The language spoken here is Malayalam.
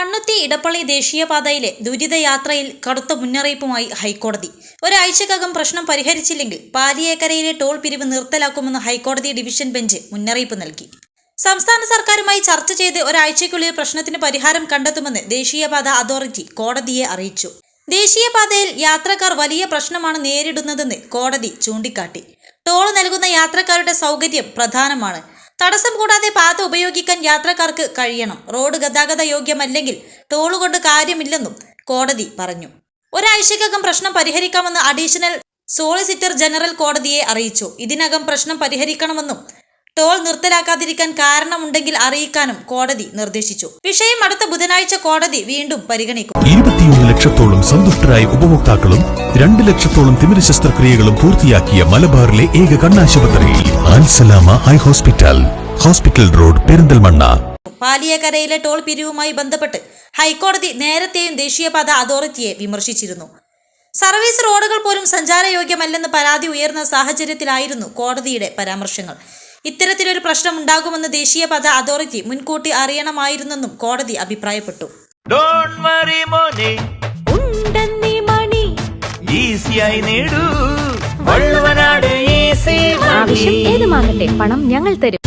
മണ്ണുത്തി ഇടപ്പള്ളി ദേശീയപാതയിലെ ദുരിതയാത്രയിൽ കടുത്ത മുന്നറിയിപ്പുമായി ഹൈക്കോടതി. ഒരാഴ്ചക്കകം പ്രശ്നം പരിഹരിച്ചില്ലെങ്കിൽ പാലിയേക്കരയിലെ ടോൾ പിരിവ് നിർത്തലാക്കുമെന്ന് ഹൈക്കോടതി ഡിവിഷൻ ബെഞ്ച് മുന്നറിയിപ്പ് നൽകി. സംസ്ഥാന സർക്കാരുമായി ചർച്ച ചെയ്ത് ഒരാഴ്ചയ്ക്കുള്ളിൽ പ്രശ്നത്തിന് പരിഹാരം കണ്ടെത്തുമെന്ന് ദേശീയപാത അതോറിറ്റി കോടതിയെ അറിയിച്ചു. ദേശീയപാതയിൽ യാത്രക്കാർ വലിയ പ്രശ്നമാണ് നേരിടുന്നതെന്ന് കോടതി ചൂണ്ടിക്കാട്ടി. ടോൾ നൽകുന്ന യാത്രക്കാരുടെ സൗകര്യം പ്രധാനമാണ്. തടസ്സം കൂടാതെ പാത ഉപയോഗിക്കാൻ യാത്രക്കാർക്ക് കഴിയണം. റോഡ് ഗതാഗത യോഗ്യമല്ലെങ്കിൽ ടോളുകൊണ്ട് കൊണ്ട് കാര്യമില്ലെന്നും കോടതി പറഞ്ഞു. ഒരാഴ്ചക്കകം പ്രശ്നം പരിഹരിക്കാമെന്ന് അഡീഷണൽ സോളിസിറ്റർ ജനറൽ കോടതിയെ അറിയിച്ചു. ഇതിനകം പ്രശ്നം പരിഹരിക്കണമെന്നും ടോൾ നിർത്തലാക്കാതിരിക്കാൻ കാരണമുണ്ടെങ്കിൽ അറിയിക്കാനും കോടതി നിർദ്ദേശിച്ചു. വിഷയം അടുത്ത ബുധനാഴ്ച കോടതി വീണ്ടും പരിഗണിക്കും. ഇരുപത്തിയൊന്ന് ലക്ഷത്തോളം സന്തുഷ്ടരായ ഉപഭോക്താക്കളും രണ്ട് ലക്ഷത്തോളം തിമിര ശസ്ത്രക്രിയകളും പൂർത്തിയാക്കിയ മലബാറിലെ ഏക കണ്ണാശുപത്രി Al Salama eye hospital hospital road Perinthalmanna. പാലിയക്കരയിലെ toll പിരിവുമായി ബന്ധപ്പെട്ട് ഹൈക്കോടതി നേരത്തെയും ദേശീയപാത അതോറിറ്റിയെ വിമർശിച്ചിരുന്നു. സർവീസ് റോഡുകൾ പോലും സഞ്ചാരയോഗ്യമല്ലെന്ന് പരാതി ഉയർന്ന സാഹചര്യത്തിലായിരുന്നു കോടതിയുടെ പരാമർശങ്ങൾ. ഇത്തരത്തിലൊരു പ്രശ്നം ഉണ്ടാകുമെന്ന് പദ അതോറിറ്റി മുൻകൂട്ടി അറിയണമായിരുന്നെന്നും കോടതി അഭിപ്രായപ്പെട്ടു. ഏത് വറി മോനെ. ഉണ്ടെന്നീ മണി. ഈസിയായി നേടൂ. വള്ളുവനാട് ഈസി ആവശ്യം ഏതുമാകട്ടെ പണം ഞങ്ങൾ തരും.